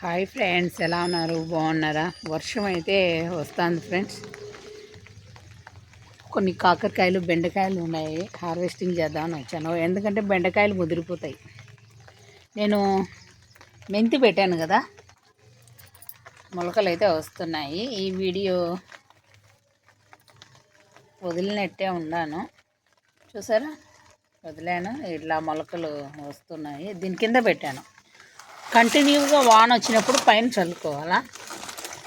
Hi friends ఎలా ఉన్నారు? బాగున్నారా? వర్షం అయితే వస్తుంది ఫ్రెండ్స్. కొన్ని కాకరకాయలు బెండకాయలు ఉన్నాయి. హార్వెస్టింగ్ చేద్దామని వచ్చాను. ఎందుకంటే బెండకాయలు ముదిరిపోతాయి. నేను మెంతి పెట్టాను కదా. మొలకలు అయితే వస్తున్నాయి. ఈ వీడియో వదిలినట్టే ఉన్నాను. చూసారా? వదిలాను. ఇట్లా మొలకలు వస్తున్నాయి. దీని కింద పెట్టాను. కంటిన్యూగా వాన వచ్చినప్పుడు పైన చల్లుకోవాలా?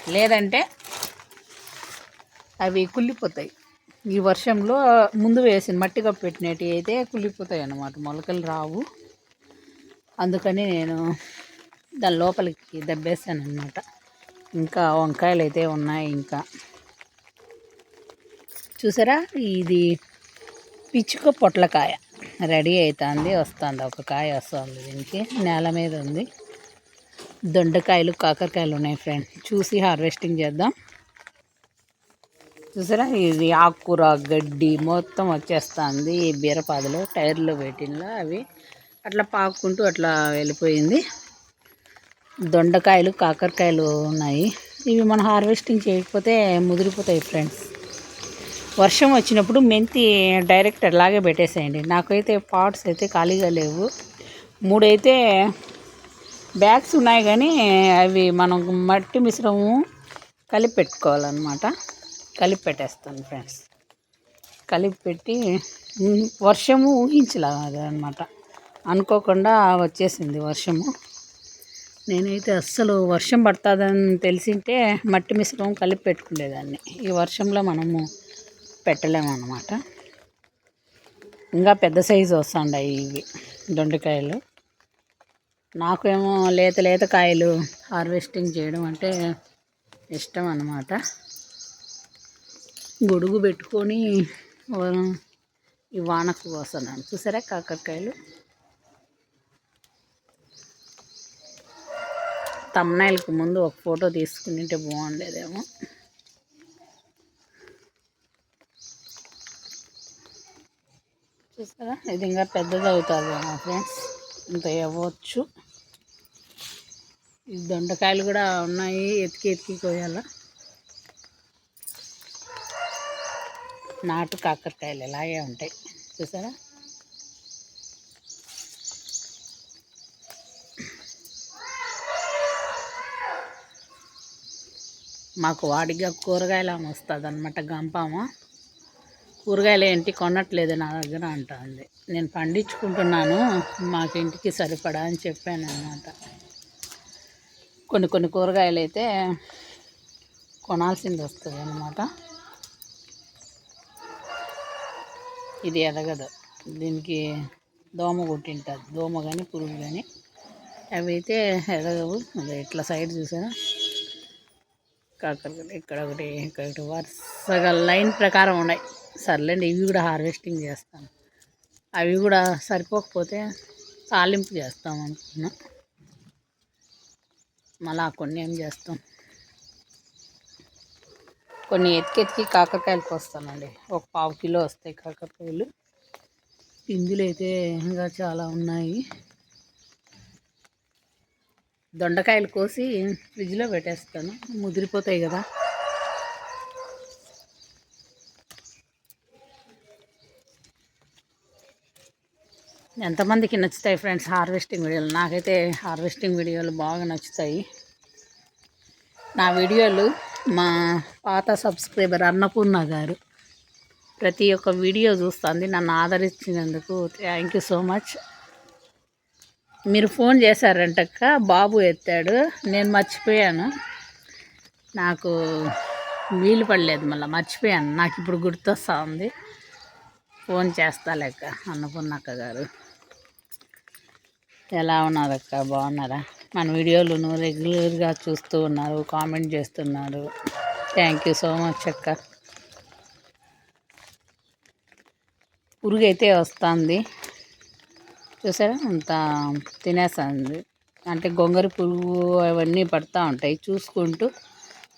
లేదంటే అవి కుళ్ళిపోతాయి. ఈ వర్షంలో ముందు వేసిన మట్టిగా పెట్టినట్టు అయితే కుళ్ళిపోతాయి అన్నమాట. మొలకలు రావు. అందుకని నేను దాని లోపలికి దెబ్బేసాను అనమాట ఇంకా వంకాయలు అయితే ఉన్నాయి ఇంకా. చూసారా? ఇది పిచ్చుక పొట్లకాయ. రెడీ అవుతుంది వస్తుంది. ఒక కాయ వస్తుంది దీనికి. నేల మీద ఉంది. దొండకాయలు కాకరకాయలు ఉన్నాయి ఫ్రెండ్ చూసి హార్వెస్టింగ్ చేద్దాం. చూసారా? ఇది ఆకుకూర గడ్డి మొత్తం వచ్చేస్తుంది. ఈ బీరపాదులు టైర్లో పెట్టినలా అవి. అట్లా పాకుంటూ అట్లా వెళ్ళిపోయింది. దొండకాయలు కాకరకాయలు ఉన్నాయి. ఇవి మనం హార్వెస్టింగ్ చేయకపోతే ముదిరిపోతాయి ఫ్రెండ్స్ వర్షం వచ్చినప్పుడు మెంతి డైరెక్ట్ అలాగే పెట్టేసేయండి. నాకైతే పాట్స్ అయితే ఖాళీగా లేవు. మూడైతే బ్యాగ్స్ ఉన్నాయి కానీ అవి మనం మట్టి మిశ్రమం కలిపి పెట్టుకోవాలన్నమాట. కలిపి పెట్టేస్తాను ఫ్రెండ్స్. కలిపి పెట్టి వర్షము ఊహించలేదు అనుకోకుండా వచ్చేసింది వర్షము. నేనైతే అస్సలు వర్షం పడుతుందని తెలిసింటే మట్టి మిశ్రమం కలిపి పెట్టుకునేదాన్ని. ఈ వర్షంలో మనము పెట్టలేమన్నమాట. ఇంకా పెద్ద సైజు వస్తుండయి ఇవి దొండకాయలు. నాకేమో లేత లేత కాయలు హార్వెస్టింగ్ చేయడం అంటే ఇష్టం అన్నమాట. గొడుగు పెట్టుకొని ఈ వానకు వస్తున్నాను చూసారా కాకరకాయలు? తమ్నాయిల్కి ముందు ఒక ఫోటో తీసుకుంటే బాగుండేదేమో. చూసారా? ఇది ఇంకా పెద్దది అవుతుంది మా ఫ్రెండ్స్. ఇంత ఇవ్వచ్చు ఈ దొండకాయలు కూడా ఉన్నాయి ఎతికి ఎతికి కోయాల. నాటు కాకరకాయలు ఇలాగే ఉంటాయి. చూసారా? మాకు వాడిగా కూరగాయలు వస్తుంది అనమాట గంపామా. కూరగాయలు ఏంటి కొనట్లేదు నా దగ్గర అంటుంది నేను పండించుకుంటున్నాను మాకు ఇంటికి సరిపడా అని చెప్పాను అనమాట కొన్ని కొన్ని కూరగాయలు అయితే కొనాల్సింది వస్తుంది అనమాట ఇది ఎదగదు. దీనికి దోమ కొట్టింటుంది. దోమ కానీ పురుగు కానీ అవి అయితే ఎదగవు. ఇట్లా సైడ్ చూసారా? కాకరకాయలు ఇక్కడ ఒకటి ఇక్కడ ఒకటి వరుసగా లైన్ ప్రకారం ఉన్నాయి. సర్లేండి ఇవి కూడా హార్వెస్టింగ్ చేస్తాను. అవి కూడా సరిపోకపోతే తాలింపు చేస్తాం అనుకున్నా. మళ్ళా కొన్ని ఏం చేస్తాం? కొన్ని ఎతికెతికి కాకరకాయలు కోస్తానండి. ఒక పావు కిలో వస్తాయి కాకరకాయలు. ఇందులో అయితే ఇంకా చాలా ఉన్నాయి. దొండకాయలు కోసి ఫ్రిడ్జ్లో పెట్టేస్తాను. ముదిరిపోతాయి కదా. ఎంతమందికి నచ్చుతాయి ఫ్రెండ్స్ హార్వెస్టింగ్ వీడియోలు? నాకైతే హార్వెస్టింగ్ వీడియోలు బాగా నచ్చుతాయి. నా వీడియోలు మా పాత సబ్స్క్రైబర్ అన్నపూర్ణ గారు ప్రతి ఒక్క వీడియో చూస్తుంది. నన్ను ఆదరించినందుకు థ్యాంక్ యూ సో మచ్. మీరు ఫోన్ చేశారంటక్క బాబు ఎత్తాడు. నేను మర్చిపోయాను. నాకు వీలు పడలేదు మళ్ళీ మర్చిపోయాను. నాకు ఇప్పుడు గుర్తొస్తా ఉంది. ఫోన్ చేస్తా లెక్క అన్నపూర్ణక్క గారు. ఎలా ఉన్నారక్క? బాగున్నారా? మన వీడియోలు రెగ్యులర్గా చూస్తూ ఉన్నారు కామెంట్ చేస్తున్నారు. థ్యాంక్ యూ సో మచ్ అక్క. పురుగు అయితే వస్తుంది. చూసారా? అంత తినేస్తుంది. అంటే గొంగర పురుగు అవన్నీ పడుతూ ఉంటాయి. చూసుకుంటూ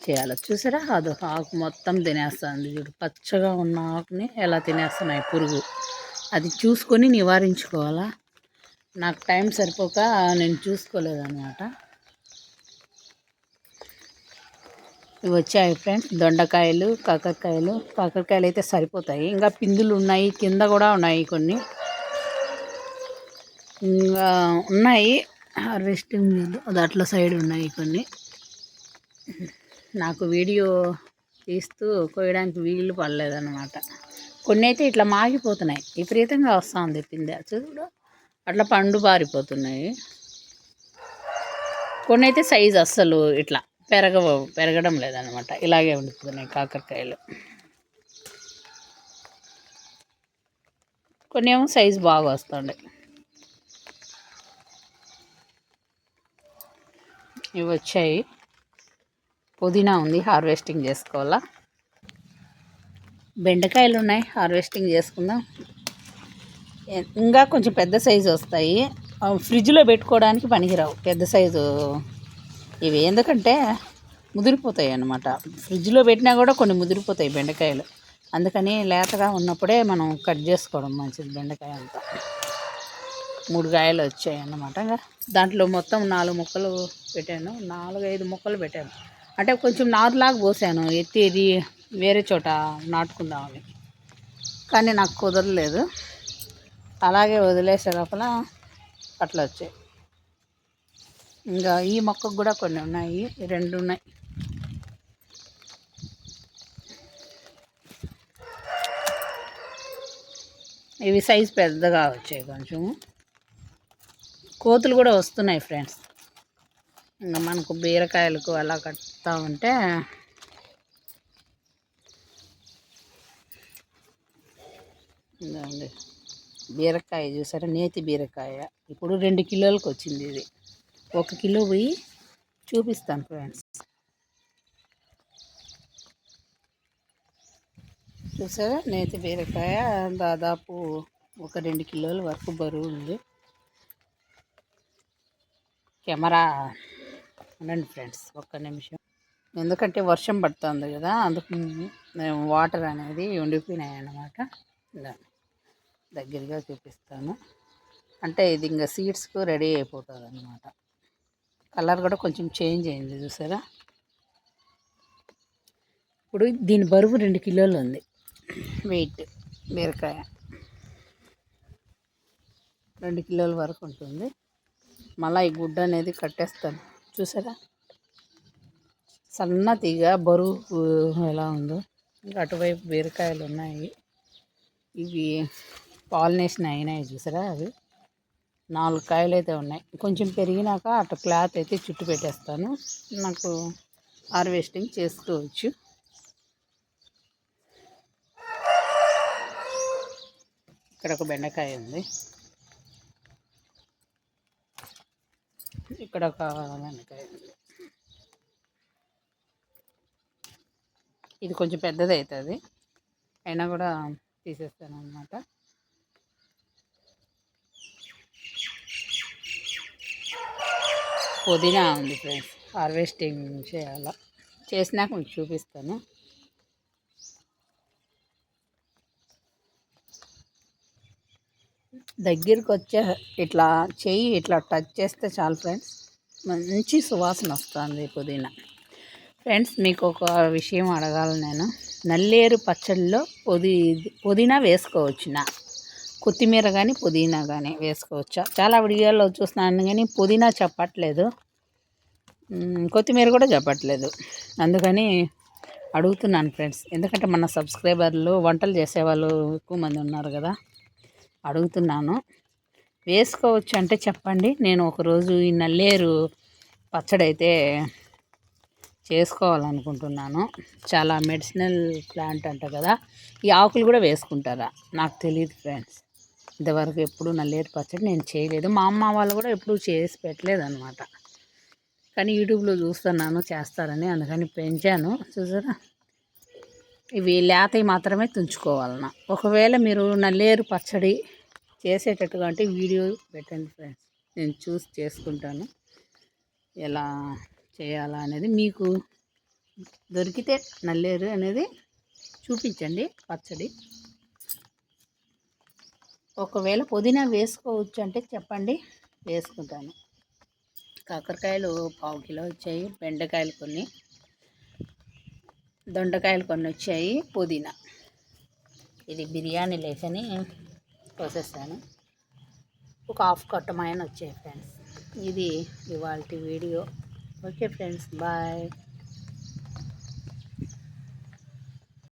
చేయాలి. చూసారా? అది ఆకు మొత్తం తినేస్తుంది చూడు. పచ్చగా ఉన్న ఆకుని ఎలా తినేస్తున్నాయి పురుగు. అది చూసుకొని నివారించుకోవాలా? నాకు టైం సరిపోక నేను చూసుకోలేదన్నమాట. ఇవి వచ్చాయి ఫ్రెండ్స్. దొండకాయలు కాకరకాయలు. కాకరకాయలు అయితే సరిపోతాయి. ఇంకా పిందులు ఉన్నాయి. కింద కూడా ఉన్నాయి కొన్ని. ఇంకా ఉన్నాయి. హార్వెస్టింగ్ అది అట్ల సైడ్ ఉన్నాయి కొన్ని. నాకు వీడియో తీస్తూ కోయడానికి వీలు పడలేదన్నమాట. కొన్ని అయితే ఇట్లా మాగిపోతున్నాయి. విపరీతంగా వస్తుంది పిందె. చూడు. అట్లా పండు పారిపోతున్నాయి. కొన్ని అయితే సైజు అస్సలు ఇట్లా పెరగ పెరగడం లేదనమాట ఇలాగే ఉండిపోతున్నాయి కాకరకాయలు. కొన్ని ఏమో సైజు బాగా వస్తుండే ఇవి వచ్చాయి. పుదీనా ఉంది హార్వెస్టింగ్ చేసుకోవాలా? బెండకాయలు ఉన్నాయి హార్వెస్టింగ్ చేసుకుందాం. ఇంకా కొంచెం పెద్ద సైజు వస్తాయి. ఫ్రిడ్జ్లో పెట్టుకోవడానికి పనికిరావు పెద్ద సైజు ఇవి. ఎందుకంటే ముదిరిపోతాయి అన్నమాట. ఫ్రిడ్జ్లో పెట్టినా కూడా కొన్ని ముదిరిపోతాయి బెండకాయలు. అందుకని లేతగా ఉన్నప్పుడే మనం కట్ చేసుకోవడం మంచిది బెండకాయ అంతా. మూడు కాయలు వచ్చాయి అన్నమాట. ఇంకా దాంట్లో మొత్తం నాలుగు మొక్కలు పెట్టాను. నాలుగు ఐదు పెట్టాను. అంటే కొంచెం నారులాగా పోసాను ఎత్తి వేరే చోట నాటుకుందామని కానీ నాకు కుదరలేదు. అలాగే వదిలేసే లోపల అట్లా వచ్చాయి. ఇంకా ఈ మొక్కకు కూడా కొన్ని ఉన్నాయి. రెండు ఉన్నాయి. ఇవి సైజ్ పెద్దగా వచ్చాయి కొంచెము. కోతులు కూడా వస్తున్నాయి ఫ్రెండ్స్. ఇంకా మనకు బీరకాయలకు అలా కట్టా ఉంటే ఇదండి బీరకాయ చూసారా? నేతి బీరకాయ. ఇప్పుడు రెండు కిలోలకు వచ్చింది ఇది. ఒక కిలో పోయి చూపిస్తాను ఫ్రెండ్స్. చూసారా? నేతి బీరకాయ దాదాపు ఒక రెండు కిలోల వరకు బరువు ఉంది. కెమెరా ఉండండి ఫ్రెండ్స్ ఒక్క నిమిషం. ఎందుకంటే వర్షం పడుతుంది కదా అందుకు మేము వాటర్ అనేది ఉండిపోయినాయి అన్నమాట ఇలా దగ్గరగా చూపిస్తాను. అంటే ఇది ఇంకా సీడ్స్కు రెడీ అయిపోతుంది అనమాట కలర్ కూడా కొంచెం చేంజ్ అయింది చూసారా? ఇప్పుడు దీని బరువు రెండు కిలోలు ఉంది. వెయిట్ బీరకాయ. రెండు కిలోల వరకు ఉంటుంది. మళ్ళీ ఈ గుడ్డ అనేది కట్టేస్తాను. చూసారా? సన్న తీగ బరువు ఎలా ఉందో. ఇంకా అటువైపు బీరకాయలు ఉన్నాయి. ఇవి పాలినేషన్ అయినాయి చూసారా అవి. నాలుగు కాయలు అయితే ఉన్నాయి. కొంచెం పెరిగినాక అటు క్లాత్ అయితే చుట్టు పెట్టేస్తాను. నాకు హార్వెస్టింగ్ చేసుకోవచ్చు. ఇక్కడ ఒక బెండకాయ ఉంది. ఇక్కడ ఒక వెనకాయ ఇది కొంచెం పెద్దది అవుతుంది అయినా కూడా తీసేస్తాను అనమాట పుదీనా ఉంది ఫ్రెండ్స్. హార్వెస్టింగ్ చేయాలా? చేసినాక మీకు చూపిస్తాను. దగ్గరికి వచ్చే ఇట్లా చెయ్యి ఇట్లా టచ్ చేస్తే చాలు ఫ్రెండ్స్. మంచి సువాసన వస్తుంది పుదీనా. ఫ్రెండ్స్ మీకు ఒక విషయం అడగాలి నేను. నల్లేరు పచ్చడిలో పుదీ పుదీనా వేసుకోవచ్చునా? కొత్తిమీర కానీ పుదీనా కానీ వేసుకోవచ్చా? చాలా వీడియోలో చూస్తున్నాను కానీ పుదీనా చెప్పట్లేదు. కొత్తిమీర కూడా చెప్పట్లేదు. అందుకని అడుగుతున్నాను ఫ్రెండ్స్. ఎందుకంటే మన సబ్స్క్రైబర్లు వంటలు చేసేవాళ్ళు ఎక్కువ మంది ఉన్నారు కదా. అడుగుతున్నాను. వేసుకోవచ్చు అంటే చెప్పండి. నేను ఒకరోజు ఈ నల్లేరు పచ్చడి అయితే చేసుకోవాలనుకుంటున్నాను. చాలా మెడిసినల్ ప్లాంట్ అంట కదా. ఈ ఆకులు కూడా వేసుకుంటారా? నాకు తెలియదు ఫ్రెండ్స్. ఇంతవరకు ఎప్పుడు నల్లేరు పచ్చడి నేను చేయలేదు. మా అమ్మ వాళ్ళు కూడా ఎప్పుడు చేసి పెట్టలేదు అనమాట కానీ యూట్యూబ్లో చూస్తున్నాను చేస్తారని అందుకని పెంచాను. చూసారా? ఇవి లేతవి మాత్రమే తుంచుకోవాలన్న. ఒకవేళ మీరు నల్లేరు పచ్చడి చేసేటట్టుగా అంటే వీడియో పెట్టండి ఫ్రెండ్స్. నేను చూసి చేసుకుంటాను. ఎలా చేయాలా అనేది మీకు దొరికితే నల్లేరు అనేది చూపించండి పచ్చడి. ఒకవేళ పుదీనా వేసుకోవచ్చు అంటే చెప్పండి వేసుకుంటాను. కాకరకాయలు పావు కిలో వచ్చాయి బెండకాయలు కొన్ని. దొండకాయలు కొన్ని వచ్చాయి పుదీనా. ఇది బిర్యానీ లేకని కోసేసాను ఒక హాఫ్ కట్టమైన వచ్చాయి ఫ్రెండ్స్. ఇది ఇవాళ వీడియో. Okay friends bye.